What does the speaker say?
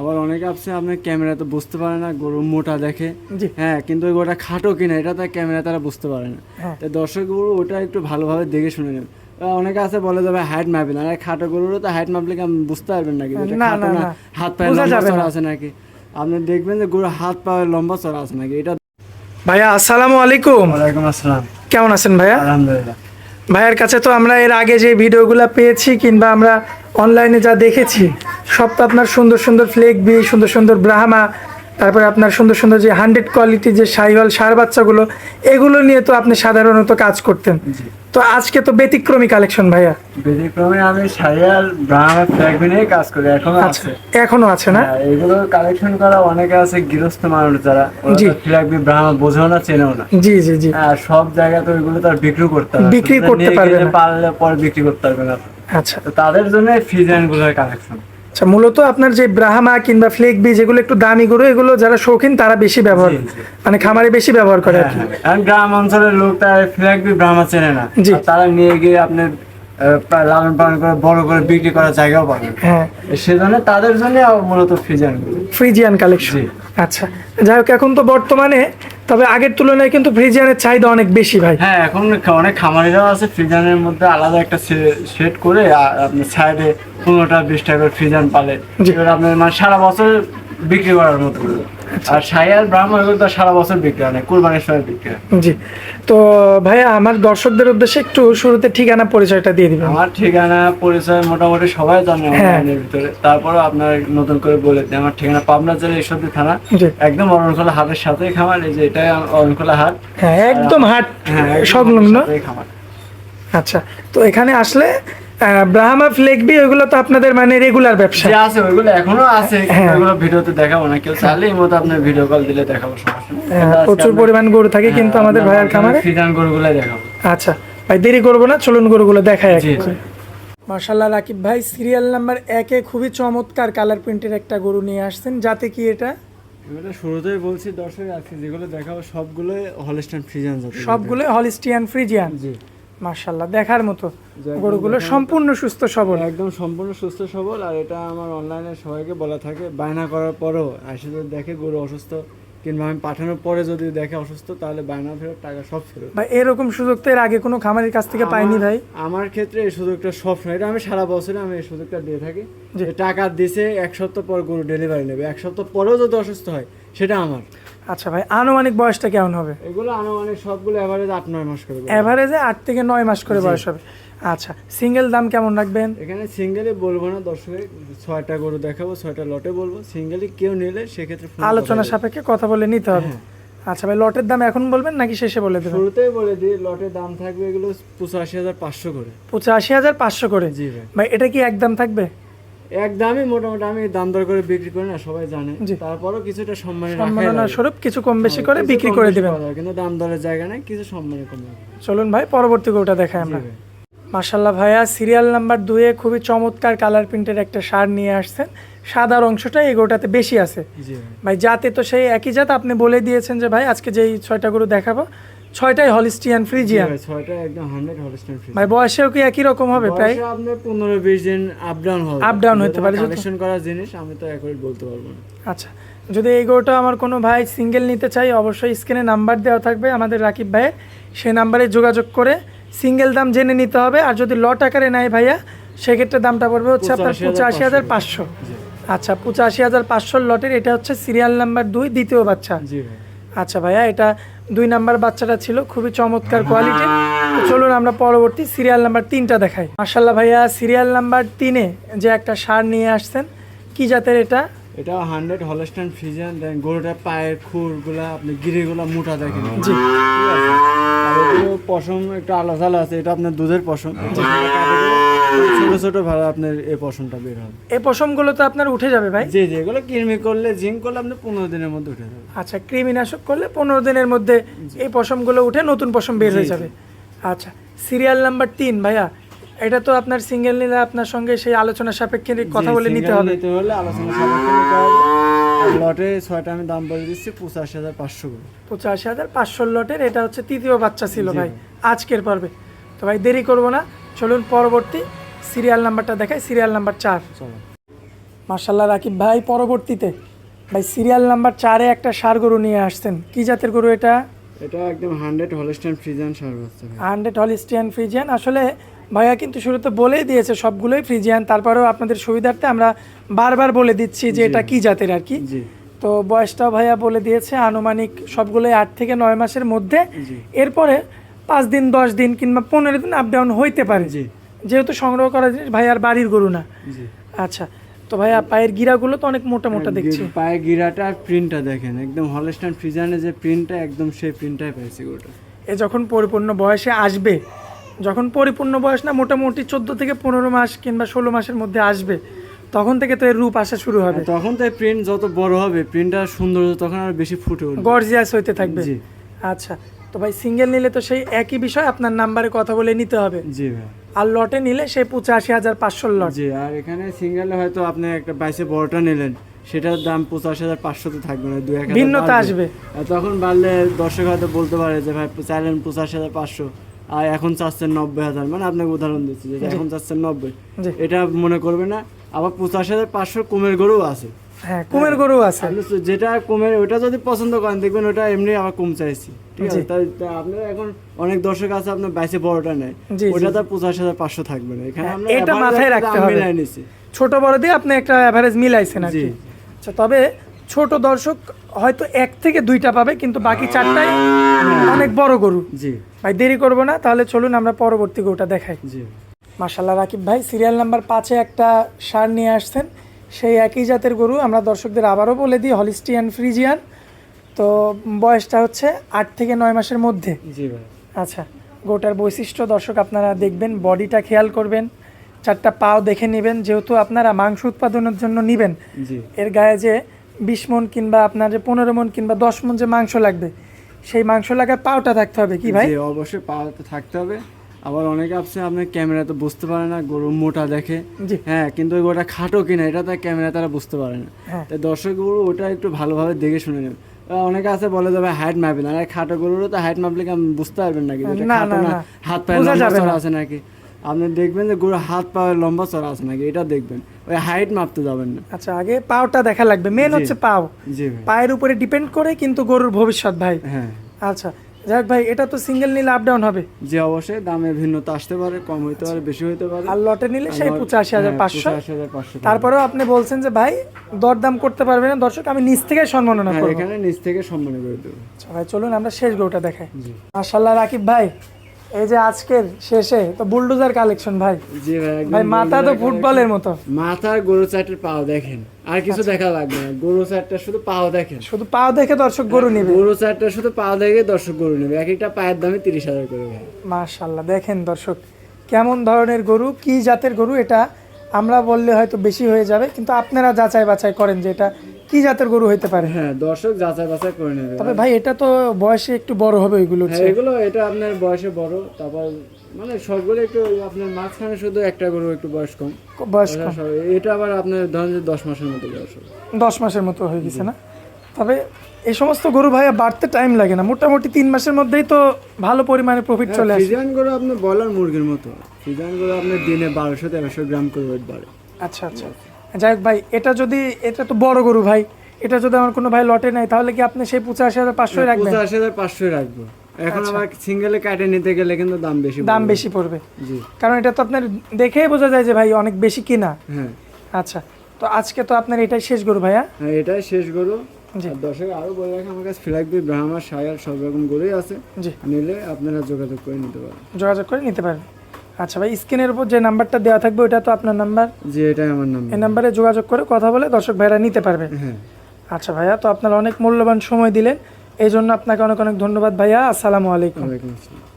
আবার অনেকে আছে আপনার ক্যামেরা তো বুঝতে পারে না গরু মোটা দেখে। হ্যাঁ কিন্তু ওই গরুটা খাটো কিনা এটা তার ক্যামেরা তারা বুঝতে পারে না। হ্যাঁ। তো দর্শক গরু ওটা একটু ভালোভাবে দেখে শুনে আহ, অনেকে আছে বলে যাবে হাইট মাপবে না খাটো গরুরও তো হাইট মাপলে কি আপনি বুঝতে পারবেন নাকি? খাটো না। হাত পায়ে লম্বা চড়া আছে নাকি? আপনি দেখবেন যে গরুর হাত পায়ে লম্বা চড়া আছে নাকি? এটা ভাইয়া আসসালামু আলাইকুম। ওয়ালাইকুম আসসালাম। কেমন আছেন ভাইয়া? আলহামদুলিল্লাহ। ভাইয়ের কাছে তো আমরা এর আগে যে ভিডিওগুলো পেয়েছি কিংবা আমরা অনলাইনে যা দেখেছি সব তো আপনার সুন্দর সুন্দর ফ্লেক বি সুন্দর সুন্দর ব্রাহ্মা তারপরে আপনার সুন্দর সুন্দর যে হান্ড্রেড কোয়ালিটি যে সাইওয়াল সার বাচ্চাগুলো এগুলো নিয়ে তো আপনি সাধারণত কাজ করতেন। তো আজকে তো ব্যতিক্রমী কালেকশন ভাইয়া। ব্যতিক্রমে আমি সাইয়াল ব্রাহ্মা নিয়ে কাজ করি এখনও আচ্ছা আছে। এখনও আছে না? হ্যাঁ, এগুলো কালেকশন করা অনেকে আছে গৃহস্থ মানুষ যারা জি। ফ্ল্যাগ ব্রাহ্মা বোঝেও না চেনেও না। জি জি জি। আর সব জায়গায় তো ওইগুলো তো আর বিক্রি করতে হবে বিক্রি করতে পারবে না। পারলে পরে বিক্রি করতে পারবে না। আচ্ছা। তাদের জন্য ফিজানগুলোর কালেকশন। আচ্ছা মূলত আপনার যে ব্রাহ্মা কিংবা ফ্লেক বি যেগুলো একটু দামি গরু এগুলো যারা শৌখিন তারা বেশি ব্যবহার। মানে খামারে বেশি ব্যবহার করে আর কি। গ্রাম অঞ্চলের লোক তারা ফ্ল্যাগ বি ব্রাহ্মা চেনে না। জি। তারা নিয়ে গিয়ে আপনার লালন পালন করে বড় করে বিক্রি করার জায়গাও পাবে। হ্যাঁ। সেজন্য তাদের জন্য মূলতগুলো ফ্রিজিয়ান কালেকশন। আচ্ছা যাই হোক এখন তো বর্তমানে তবে আগের তুলনায় কিন্তু ফ্রিজিয়ানের চাহিদা অনেক বেশি ভাই হ্যাঁ এখন অনেক খামারিরাও আছে ফ্রিজিয়ানের মধ্যে আলাদা একটা সেট করে আপনি সাইডে পনেরোটা বিশটা করে ফ্রিজিয়ান পালে। আপনার মানে সারা বছর বিক্রি করার মতো। আর সাইয়াল ব্রাহ্মণ এগুলো তো সারা বছর বিক্রি হয় কুরবানির সময় বিক্রি হয়। জি। তো আমার দর্শকদের উদ্দেশ্যে একটু শুরুতে ঠিকানা পরিচয়টা দিয়ে দিবেন। আমার ঠিকানা পরিচয় মোটামুটি সবাই জানে হ্যাঁ। ভিতরে। তারপরে আপনার নতুন করে বলে দিই আমার ঠিকানা পাবনা জেলা ঈশ্বরদী থানা। একদম অরণখোলা হাটের সাথেই খামার এই যে এটাই অরণখোলা হাট। হ্যাঁ একদম হাট হ্যাঁ সংলগ্ন। খামার। আচ্ছা তো এখানে আসলে ব্রাহ্মা ফ্লেকবি ওইগুলো তো আপনাদের মানে রেগুলার ব্যবসা। যে আছে ওইগুলো এখনও আছে হ্যাঁ। ওইগুলো ভিডিওতে দেখাবো না। কেউ চাইলে এই মতো আপনার ভিডিও কল দিলে দেখাবো সমস্যা। হ্যাঁ, প্রচুর পরিমাণ গরু থাকে হ্যাঁ, কিন্তু আমাদের ভাইয়ার খামারে। গরুগুলাই দেখাবো। আচ্ছা ভাই দেরি করব না চলুন গরুগুলো দেখাই মার্শাল্লাহ রাকিব ভাই সিরিয়াল নাম্বার একে খুবই চমৎকার কালার প্রিন্টের একটা গরু নিয়ে আসছেন। যাতে কি এটা? এগুলো শুরুতেই বলছি দর্শক আজকে যেগুলো দেখাবো সবগুলো হলস্টাইন ফ্রিজান জাতের সবগুলো হলিস্টিয়ান ফ্রিজিয়ান জি। মার্শাল্লাহ দেখার মতো। গরুগুলো সম্পূর্ণ সুস্থ সবল। একদম সম্পূর্ণ সুস্থ সবল আর এটা আমার অনলাইনে সবাইকে বলা থাকে বায়না করার পরেও আসে যদি দেখে গরু অসুস্থ কিংবা আমি পাঠানোর পরে যদি দেখে অসুস্থ তাহলে বায়না ফেরত টাকা সব ফেরত। ভাই এরকম সুযোগ তো এর আগে কোনো খামারের কাছ থেকে পাইনি ভাই। আমার ক্ষেত্রে এই সুযোগটা সব সময় এটা আমি সারা বছরে আমি এই সুযোগটা দিয়ে থাকি। যে টাকা দিছে এক সপ্তাহ পর গরু ডেলিভারি নেবে এক সপ্তাহ পরেও যদি অসুস্থ হয় সেটা আমার। আচ্ছা ভাই আনুমানিক বয়সটা কেমন হবে? এগুলো আনুমানিক সবগুলো এভারেজ আট নয় মাস করে এভারেজে আট থেকে নয় মাস করে বয়স হবে। আচ্ছা সিঙ্গেল দাম কেমন রাখবেন? এখানে সিঙ্গেলে বলব না দর্শকের ছয়টা গরু দেখাবো ছয়টা লটে বলব। সিঙ্গেলে কেউ নিলে সেক্ষেত্রে আলোচনা সাপেক্ষে কথা বলে নিতে হবে। হ্যাঁ। আচ্ছা ভাই লটের দাম এখন বলবেন নাকি শেষে বলে দেবেন? শুরুতেই বলে দিই লটের দাম থাকবে এগুলো পঁচাশি হাজার পাঁচশো করে। পঁচাশি হাজার পাঁচশো করে? জি ভাই। ভাই এটা কি একদম থাকবে? এক দামই মোটামুটি আমি দাম দর করে বিক্রি করি না সবাই জানে। তারপরও কিছুটা সম্মানী রাখাই সম্মাননা স্বরূপ কিছু কম বেশি করে বিক্রি করে দিবেন। কিন্তু দাম দরের জায়গা নেই কিছু সম্মানে কমে। চলুন ভাই পরবর্তী দেখাই আমরা। ভাইয়া সিরিয়াল নাম্বার দুয়ে খুবই চমৎকার কালার প্রিন্টের একটা সার নিয়ে আসছেন। সাদার অংশটা এই গরুটাতে বেশি আছে। ভাই। ভাই জাতে তো সেই একই জাত আপনি বলে দিয়েছেন যে ভাই আজকে যেই ছয়টা গরু দেখাবো ছয়টাই হলিস্টিয়ান ফ্রিজিয়ান। ছয়টা একদম 100 হলস্টাইন ফ্রিজ। ভাই বয়সেও কি একই রকম হবে প্রায়? বয়সে আপনার 15 20 দিন আপ ডাউন হবে। হতে পারে, কালেকশন করার জিনিস আমি তো বলতে পারব না। আচ্ছা যদি এই গরুটা আমার কোনো ভাই সিঙ্গেল নিতে চাই অবশ্যই স্ক্রিনে নাম্বার দেওয়া থাকবে আমাদের রাকিব ভাইয়ের সেই নাম্বারে যোগাযোগ করে সিঙ্গেল দাম জেনে নিতে হবে আর যদি লট আকারে নেয় ভাইয়া সেক্ষেত্রে দামটা পড়বে হচ্ছে আপনার পঁচাশি হাজার পাঁচশো আচ্ছা পঁচাশি হাজার পাঁচশোর লটের এটা হচ্ছে সিরিয়াল নাম্বার দুই দ্বিতীয় বাচ্চা। জি ভাই। আচ্ছা ভাইয়া এটা দুই নাম্বার বাচ্চাটা ছিল খুবই চমৎকার কোয়ালিটি চলুন আমরা পরবর্তী সিরিয়াল নাম্বার তিনটা দেখাই। মার্শাল্লাহ ভাইয়া সিরিয়াল নাম্বার তিনে যে একটা সার নিয়ে আসছেন কি জাতের এটা? এটা 100 হলস্টাইন ফ্রিজিয়ান দেন গরুটার পায়ের খুরগুলা আপনি গিরিগুলা মোটা দেখেন। জি। পশম একটু আলাদা আলাদা আছে এটা আপনার দুধের পশম। ছোট ছোট ভালো আপনার এই পশমটা বের হবে। এই পশমগুলো তো আপনার উঠে যাবে ভাই? জি জি এগুলো কিরমি করলে জিম করলে আপনি পনেরো দিনের মধ্যে উঠে যাবে। আচ্ছা কৃমিনাশক করলে পনেরো দিনের মধ্যে এই পশমগুলো উঠে নতুন পশম বের হয়ে যাবে। আচ্ছা সিরিয়াল নাম্বার তিন ভাইয়া এটা তো আপনার সিঙ্গেল নিলে আপনার সঙ্গে সেই আলোচনা সাপেক্ষে কথা বলে নিতে হবে। নিতে হলে আলোচনা সাপেক্ষে নিতে হবে। লটে ছয়টা আমি দাম বলে দিচ্ছি পঁচাশি হাজার পাঁচশো পঁচাশি হাজার পাঁচশো লটের এটা হচ্ছে তৃতীয় বাচ্চা ছিল ভাই আজকের পর্বে। তো ভাই দেরি করব না চলুন পরবর্তী সিরিয়াল নাম্বারটা দেখাই সিরিয়াল নাম্বার চার। মার্শাল্লাহ রাকিব ভাই পরবর্তীতে। ভাই সিরিয়াল নাম্বার চারে একটা সার গরু নিয়ে আসছেন। কি জাতের গরু এটা? এটা একদম hundred Holstein Friesian sir hundred Holstein Friesian. আসলে ভাইয়া কিন্তু শুরুতে বলেই দিয়েছে সবগুলোই ফ্রিজিয়ান। তারপরেও আপনাদের সুবিধার্থে আমরা বারবার বলে দিচ্ছি যে এটা কি জাতের আর কি। তো বয়সটাও ভাইয়া বলে দিয়েছে আনুমানিক সবগুলোই আট থেকে নয় মাসের মধ্যে। এরপরে পাঁচ দিন দশ দিন কিংবা পনেরো দিন আপ ডাউন হইতে পারে। জি। যেহেতু সংগ্রহ করা জিনিস আর বাড়ির গরু না। আচ্ছা তো ভাইয়া পায়ের গিরাগুলো তো অনেক মোটা মোটা দেখছি। গি- পায়ে গিরাটা আর প্রিন্টটা দেখেন একদম হলস্টাইন ফ্রিজানের যে প্রিন্টটা একদম সেই প্রিন্টটাই পাইছি ওটা এ যখন পরিপূর্ণ বয়সে আসবে যখন পরিপূর্ণ বয়স না মোটামুটি চোদ্দ থেকে পনেরো মাস কিংবা ষোলো মাসের মধ্যে আসবে তখন থেকে তো এর রূপ আসা শুরু হবে। তখন তো প্রিন্ট যত বড় হবে প্রিন্টটা সুন্দর তখন আর বেশি ফুটে উঠবে। গর্জিয়াস হইতে থাকবে। আচ্ছা তো ভাই সিঙ্গেল নিলে তো সেই একই বিষয় আপনার নাম্বারে কথা বলে নিতে হবে। জি ভাই। আর লটে নিলে সেই পঁচাশি হাজার পাঁচশোর লট। জি আর এখানে সিঙ্গেলে হয়তো আপনি একটা বাইশে বড়টা নিলেন সেটার দাম পঁচাশি হাজার পাঁচশো তো থাকবে না দুই এক হাজার ভিন্নতা আসবে। তখন বাড়লে দর্শক হয়তো বলতে পারে যে ভাই চাইলেন পঁচাশি হাজার পাঁচশো আর এখন চাচ্ছেন নব্বই হাজার। মানে আপনাকে উদাহরণ দিচ্ছি যে এখন চাচ্ছেন নব্বই। এটা মনে করবে না আবার পঁচাশি হাজার পাঁচশো কুমের গরুও আছে। হ্যাঁ কুমের গরু আছে। যেটা কমের ওটা যদি পছন্দ করেন দেখবেন ওটা এমনি আবার কম চাইছি। ঠিক আছে? জি। তাই তাই আপনার এখন অনেক দর্শক আছে আপনার বাইশে বড়টা নেয়। জি, জি। ওটা তার পঁচাশি হাজার পাঁচশো থাকবে না। এখানে হ্যাঁ, এটা মাথায় রাখতে হবে। ছোট বড় দিয়ে আপনি একটা অ্যাভারেজ মিলাইছেন আর কি। আচ্ছা তবে ছোট দর্শক হয়তো এক থেকে দুইটা পাবে কিন্তু বাকি চারটাই অনেক বড় গরু। জি। ভাই দেরি করব না তাহলে চলুন আমরা পরবর্তী গরুটা দেখাই। জি। মার্শাল্লাহ রাকিব ভাই সিরিয়াল নাম্বার পাঁচে একটা সার নিয়ে আসছেন। সেই একই জাতের গরু আমরা দর্শকদের আবারও বলে দিই হলিস্টিয়ান ফ্রিজিয়ান। তো বয়সটা হচ্ছে আট থেকে নয় মাসের মধ্যে। জি ভাই। আচ্ছা গোটার বৈশিষ্ট্য দর্শক আপনারা দেখবেন বডিটা খেয়াল করবেন চারটা পাও দেখে নেবেন যেহেতু আপনারা মাংস উৎপাদনের জন্য নেবেন। এর গায়ে যে বিশ মন কিংবা আপনার যে পনেরো মন কিংবা দশ মন যে মাংস লাগবে সেই মাংস লাগার পাওটা থাকতে হবে কি ভাই? অবশ্যই পাওয়া থাকতে হবে। আবার অনেকে আপনি আপনার ক্যামেরা তো বুঝতে পারে না গরু মোটা দেখে। হ্যাঁ কিন্তু ওই গরুটা খাটো কিনা এটা তো ক্যামেরা তারা বুঝতে পারে না। হ্যাঁ। তাই দর্শক গরু ওটা একটু ভালোভাবে দেখে শুনে নেবে। অনেকে আছে বলে যাবে হাইট মাপে না খাটো গরুরও তো হাইট মাপলে কি আপনি বুঝতে পারবেন নাকি? খাটো না। হাত পায়ে লম্বা আছে নাকি? আপনি দেখবেন যে গরু হাত পায়ে লম্বা চড়া আছে নাকি? এটা দেখবেন। ওই হাইট মাপতে যাবেন না। আচ্ছা আগে পাওটা দেখা লাগবে। মেন হচ্ছে পাও। পায়ের উপরে ডিপেন্ড করে কিন্তু গরুর ভবিষ্যৎ ভাই। হ্যাঁ। আচ্ছা যাক ভাই এটা তো সিঙ্গেল নিলে আপ ডাউন হবে। যে অবশ্যই। দামে ভিন্নতা আসতে পারে কম হইতে পারে বেশি হইতে পারে। আর লটে নিলে সেই পঁচাশি হাজার হ্যাঁ, পাঁচশো। তারপরেও আপনি বলছেন যে ভাই দরদাম করতে পারবে না। দর্শক আমি নিচ থেকে সম্মাননা হ্যাঁ, করব। এখানে নিচ থেকে সম্মান করে দেবো। আচ্ছা ভাই চলুন আমরা শেষ গরুটা দেখাই। আশাল্লাহ মাশাল্লাহ রাকিব ভাই এই যে আজকের শেষে তো বুলডোজার কালেকশন ভাই। জি ভাই ভাই মাথা তো ফুটবলের মতো। মাথার গরু চারটের পাও দেখেন। আর কিছু আচ্ছা। দেখা লাগবে না। গরু চারটা শুধু পাও দেখেন। শুধু পাও দেখে দর্শক গরু নিবে। গরু চারটা শুধু পাও দেখে দর্শক গরু নেবে। এক একটা পায়ের দামে তিরিশ হাজার করে ভাই। মাশাল্লাহ দেখেন দর্শক কেমন ধরনের গরু কি জাতের গরু এটা? আমরা বললে হয়তো বেশি হয়ে যাবে কিন্তু আপনারা যাচাই বাছাই করেন যে এটা কি জাতের গরু হইতে পারে? হ্যাঁ দর্শক যাচাই বাছাই করে নেবে। তবে ভাই এটা তো বয়সে একটু বড় হবে ওইগুলো হ্যাঁ এগুলো এটা আপনার বয়সে বড় তারপর মানে সবগুলো একটু আপনার মাঝখানে শুধু একটা গরু একটু বয়স কম। বয়স কম। এটা আবার আপনার ধরেন যে দশ মাসের মতো বয়স দশ মাসের মতো হয়ে গেছে না? তবে এই সমস্ত গরু ভাইয়া বাড়তে টাইম লাগে না। মোটামুটি তিন মাসের মধ্যেই তো ভালো পরিমাণে প্রফিট চলে আসে। ফিজান গরু আপনার বলার মুরগির মতো। ফিজান গরু আপনার দিনে বারোশো তেরোশো গ্রাম করে ওয়েট বাড়ে। আচ্ছা আচ্ছা। যাই হোক ভাই এটা যদি এটা তো বড় গরু ভাই। এটা যদি আমার কোনো ভাই লটে নাই তাহলে কি আপনি সেই পঁচাশি হাজার পাঁচশোই রাখবেন? পঁচাশি হাজার পাঁচশো রাখব। এখন আবার সিঙ্গেলে কাটে নিতে গেলে কিন্তু দাম বেশি আচ্ছা। দাম বেশি পড়বে। কারণ এটা তো আপনার দেখেই বোঝা যায় যে ভাই অনেক বেশি কিনা। হ্যাঁ। আচ্ছা তো আজকে তো আপনার এটাই শেষ গরু ভাইয়া। হ্যাঁ এটাই শেষ গরু। দর্শক আরও বলে রাখি আমার কাছে ফিলাকবি ব্রাহ্মা সায়ার সব রকম গরুই আছে। জি। নিলে আপনারা যোগাযোগ করে নিতে পারেন। যোগাযোগ করে নিতে পারবেন আচ্ছা ভাই স্ক্রিনের উপর যে নাম্বারটা দেওয়া থাকবে ওটা তো আপনার নাম্বার? জি এটাই আমার নাম্বার। এই নাম্বারে যোগাযোগ করে কথা বলে দর্শক ভাইরা নিতে পারবে। হ্যাঁ। আচ্ছা ভাইয়া তো আপনার অনেক মূল্যবান সময় দিলেন। এই জন্য আপনাকে অনেক অনেক ধন্যবাদ ভাইয়া। আসসালামু আলাইকুম। ওয়ালাইকুম আসসালাম।